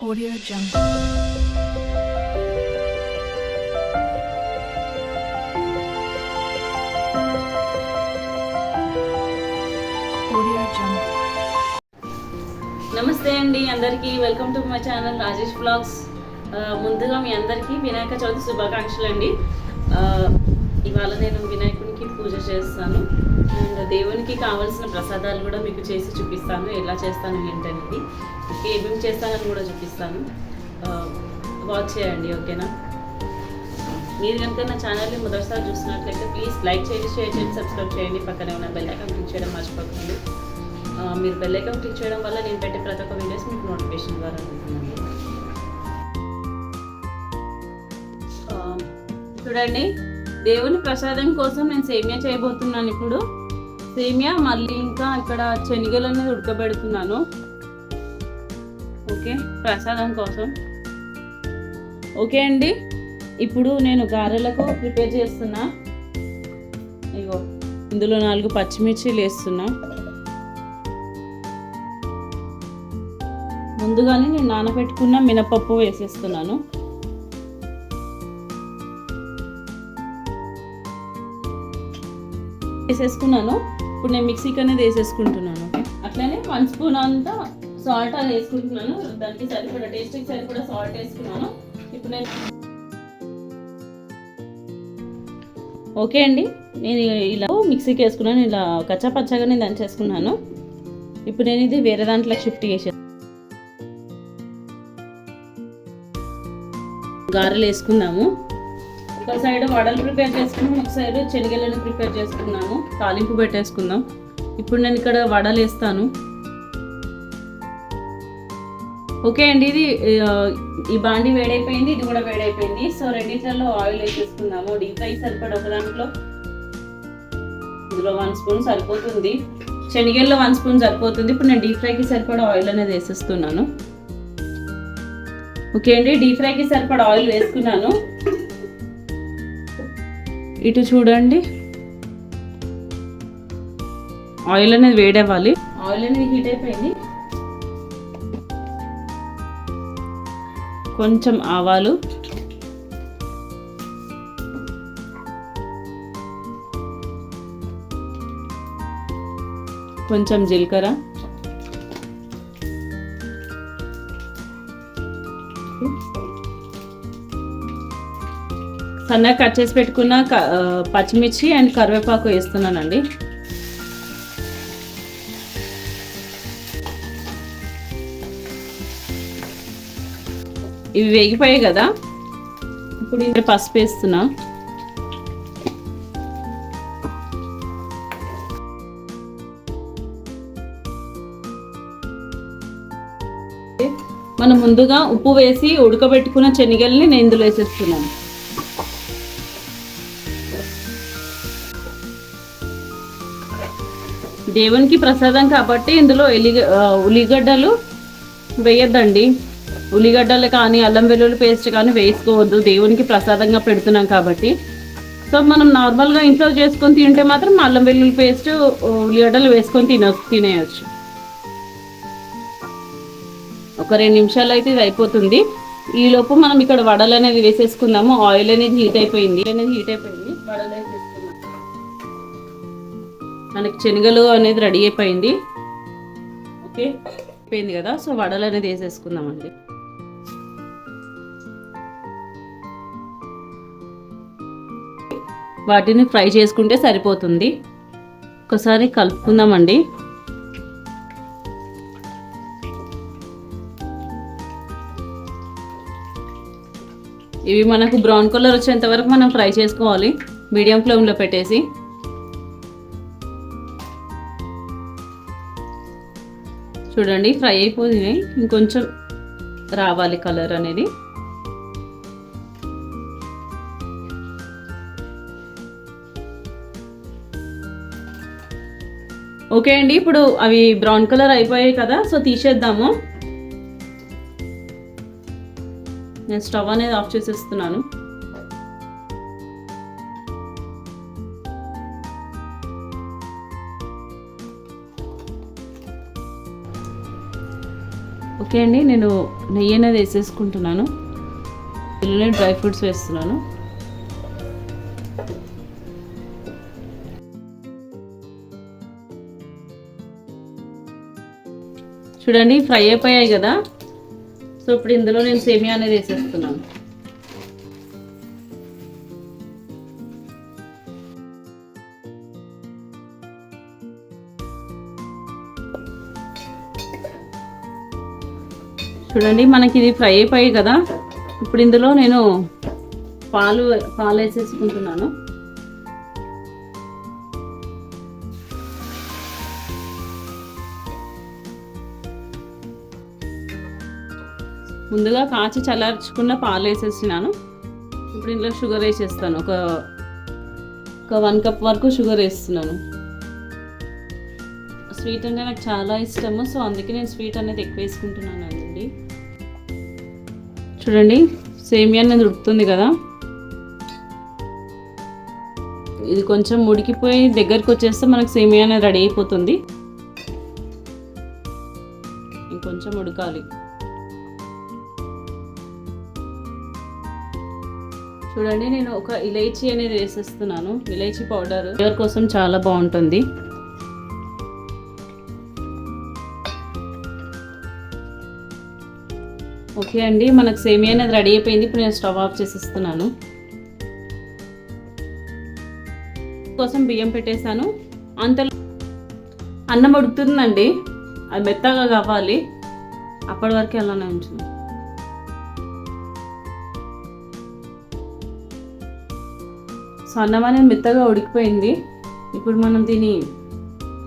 Audio Jungle. Audio Jungle. నమస్తే అండి అందరికీ welcome to my channel Rajesh blogs ముందుగా మీ అందరికీ వినాయక చవితి శుభాకాంక్షలు అండి ఇవాళ నేను వినాయకునికి పూజ చేస్తాను. అండ్ దేవునికి కావాల్సిన ప్రసాదాలు కూడా మీకు చేసి చూపిస్తాను. ఎలా చేస్తాను ఏంటనేది. ఏమేమి చేస్తానని కూడా చూపిస్తాను. వాచ్ చేయండి ఓకేనా? మీరు కనుక నా ఛానల్ని మొదటిసారి చూసినట్లయితే ప్లీజ్ లైక్ చేయండి షేర్ చేయండి సబ్స్క్రైబ్ చేయండి. పక్కనే ఉన్న బెల్ ఐకాన్ క్లిక్ చేయడం మర్చిపోకండి. మీరు బెల్ ఐకాన్ క్లిక్ చేయడం వల్ల నేను పెట్టే ప్రతి ఒక్క వీడియోస్ మీకు నోటిఫికేషన్ ద్వారా అందుతుందండి చూడండి. దేవుని ప్రసాదం కోసం నేను సేమియా చేయబోతున్నాను ఇప్పుడు. సేమియా మళ్ళీ ఇంకా ఇక్కడ శనిగలను ఉడకబెడుతున్నాను. ఓకే ప్రసాదం కోసం. ఓకే అండి ఇప్పుడు నేను గారెలకు ప్రిపేర్ చేస్తున్నా. ఇగో ఇందులో నాలుగు పచ్చిమిర్చిలు వేస్తున్నా. ముందుగానే నేను నానబెట్టుకున్న మినపప్పు వేసేస్తున్నాను. వేసేసుకున్నాను. ఇప్పుడు నేను మిక్సీకి అనేది వేసేసుకుంటున్నాను ఓకే? అట్లనే వన్ స్పూన్ అంతా సాల్ట్ అది వేసుకుంటున్నాను. దానికి సరిపడా టేస్ట్కి సరిపడా సాల్ట్ వేసుకున్నాను. ఇప్పుడు నేను ఓకే అండి. నేను ఇలా మిక్సీకి వేసుకున్నాను. ఇలా కచ్చా పచ్చగా నేను దంచేసుకున్నాను. ఇప్పుడు నేను ఇది వేరే దాంట్లో షిఫ్ట్ చేసాను గారెలు వేసుకున్నాము. ఒక సైడ్ వడలు ప్రిపేర్ చేసుకున్నాము ఒక సైడ్ శనగలను ప్రిపేర్ చేసుకున్నాము. తాలింపు పెట్టేసుకుందాం. ఇప్పుడు నేను ఇక్కడ వడలు వేస్తాను. ఓకే అండి ఇది ఈ బాండి వేడైపోయింది ఇది కూడా వేడైపోయింది. సో రెండింటిలో ఆయిల్ వేసేసుకుందాము. డీప్ ఫ్రై సరిపడా ఒక దాంట్లో? ఇందులో వన్ స్పూన్ సరిపోతుంది. శనగల్లో వన్ స్పూన్ సరిపోతుంది. ఇప్పుడు నేను డీప్ ఫ్రైకి సరిపడా ఆయిల్ అనేది వేసేస్తున్నాను. ఓకే అండి డీప్ ఫ్రైకి సరిపడా ఆయిల్ వేసుకున్నాను. ఇటు చూడండి. ఆయిల్ అనేది వేడవ్వాలి. ఆయిల్ అనేది హీట్ అయిపోయింది. కొంచెం ఆవాలు. కొంచెం జీలకర్ర. సన్నగా కట్ చేసి పెట్టుకున్న క- పచ్చిమిర్చి అండ్ కరివేపాకు వేస్తున్నానండి. ఇవి వేగిపోయాయి కదా? ఇప్పుడు ఇందులో పసుపు వేస్తున్నా. మనం ముందుగా ఉప్పు వేసి ఉడకబెట్టుకున్న శనగల్ని నేను ఇందులో వేసేస్తున్నాను. దేవునికి ప్రసాదం కాబట్టి ఇందులో ఎలిగ ఉల్లిగడ్డలు వేయద్దండి. ఉల్లిగడ్డలు కానీ అల్లం వెల్లుల్లి పేస్ట్ కానీ వేసుకోవద్దు. దేవునికి ప్రసాదంగా పెడుతున్నాం కాబట్టి. సో మనం నార్మల్గా ఇంట్లో చేసుకొని తింటే మాత్రం అల్లం వెల్లుల్లి పేస్ట్ ఉల్లిగడ్డలు వేసుకొని తిన తినేయచ్చు. ఒక రెండు నిమిషాలు అయితే ఇది అయిపోతుంది. ఈలోపు మనం ఇక్కడ వడలు అనేది వేసేసుకుందాము. ఆయిల్ అనేది హీట్ అయిపోయింది. అనేది హీట్ అయిపోయింది. వడలు వేసేసుకుందాం మనకి శనగలు అనేది రెడీ అయిపోయింది. ఓకే అయిపోయింది కదా? సో వడలు అనేది వేసేసుకుందామండి. వాటిని ఫ్రై చేసుకుంటే సరిపోతుంది. ఒకసారి కలుపుకుందామండి. ఇవి మనకు బ్రౌన్ కలర్ వచ్చేంత వరకు మనం ఫ్రై చేసుకోవాలి. మీడియం ఫ్లేమ్లో పెట్టేసి. చూడండి ఫ్రై అయిపోయినాయి ఇంకొంచెం రావాలి కలర్ అనేది. ఓకే అండి ఇప్పుడు అవి బ్రౌన్ కలర్ అయిపోయాయి కదా సో తీసేద్దాము. నేను స్టవ్ అనేది ఆఫ్ చేసేస్తున్నాను. ఓకే అండి నేను నెయ్యి అనేది వేసేసుకుంటున్నాను. పిల్లలే డ్రై ఫ్రూట్స్ వేస్తున్నాను. చూడండి ఫ్రై అయిపోయాయి కదా. సో ఇప్పుడు ఇందులో నేను సేమియా అనేది వేసేస్తున్నాను. చూడండి మనకి ఇది ఫ్రై అయిపోయి కదా. ఇప్పుడు ఇందులో నేను పాలు పాలు వేసేసుకుంటున్నాను. ముందుగా కాచి చల్లార్చుకున్న పాలు వేసేసినాను ఇప్పుడు ఇందులో షుగర్ వేసేస్తాను. ఒక ఒక వన్ కప్ వరకు షుగర్ వేస్తున్నాను. స్వీట్ అంటే నాకు చాలా ఇష్టము సో అందుకే నేను స్వీట్ అనేది ఎక్కువ వేసుకుంటున్నాను అండి చూడండి సేమియా అనేది ఉడుకుతుంది కదా. ఇది కొంచెం ఉడికిపోయి దగ్గరికి వచ్చేస్తే మనకు సేమియా అనేది రెడీ అయిపోతుంది. ఇంకొంచెం ఉడకాలి. చూడండి నేను ఒక ఇలైచీ అనేది వేసేస్తున్నాను. ఇలైచీ పౌడర్. ఫ్లేవర్ కోసం చాలా బాగుంటుంది. ఓకే అండి మనకు సేమియా అనేది రెడీ అయిపోయింది. ఇప్పుడు నేను స్టవ్ ఆఫ్ చేసేస్తున్నాను. కోసం బియ్యం పెట్టేశాను. అంతలో అన్నం ఉడుకుతుందండి. అది మెత్తగా కావాలి. అప్పటి వరకు అలానే ఉంచును సో అన్నం అనేది మెత్తగా ఉడికిపోయింది. ఇప్పుడు మనం దీన్ని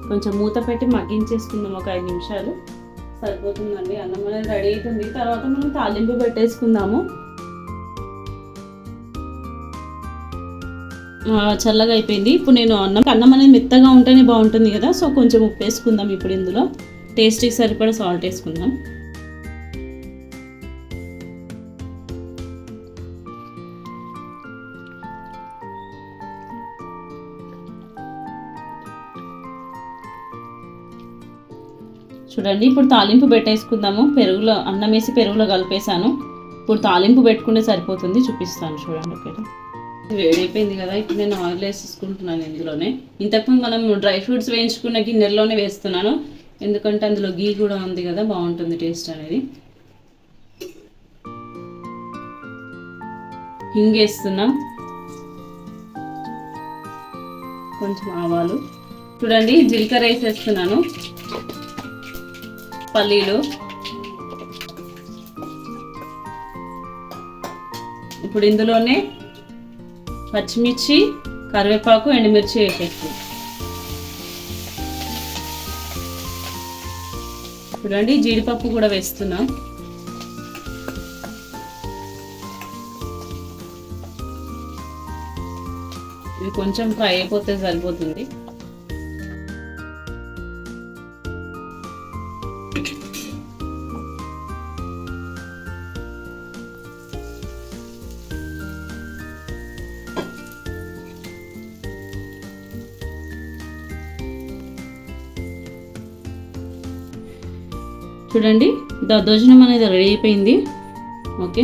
కొంచెం మూత పెట్టి మగ్గించేసుకుందాం ఒక ఐదు నిమిషాలు. సరిపోతుందండి. అన్నం అనేది రెడీ అవుతుంది తర్వాత మనం తాలింపు పెట్టేసుకుందాము. చల్లగా అయిపోయింది. ఇప్పుడు నేను అన్నం అన్నం అనేది మెత్తగా ఉంటేనే బాగుంటుంది కదా. సో కొంచెం ఉప్పు వేసుకుందాం ఇప్పుడు ఇందులో. టేస్ట్కి సరిపడా సాల్ట్ వేసుకుందాం. చూడండి ఇప్పుడు తాలింపు పెట్టేసుకుందాము. పెరుగులో అన్నం వేసి పెరుగులో కలిపేసాను ఇప్పుడు తాలింపు పెట్టుకుంటే సరిపోతుంది చూపిస్తాను చూడండి ఒకటి. వేడైపోయింది కదా ఇప్పుడు నేను ఆయిల్ వేసేసుకుంటున్నాను ఇందులోనే. ఇంతకుముందు మనం డ్రై ఫ్రూట్స్ వేయించుకున్న గిన్నెలోనే వేస్తున్నాను. ఎందుకంటే అందులో గీ కూడా ఉంది కదా బాగుంటుంది టేస్ట్ అనేది. హింగ్ కొంచెం ఆవాలు. చూడండి జీలకర్ర వేసేస్తున్నాను. పల్లీలు. ఇప్పుడు ఇందులోనే పచ్చిమిర్చి కరివేపాకు ఎండుమిర్చి వేసేసి. చూడండి జీడిపప్పు కూడా వేస్తున్నాం. ఇది కొంచెం ఫ్రై అయిపోతే సరిపోతుంది. చూడండి దద్దోజనం అనేది రెడీ అయిపోయింది. ఓకే.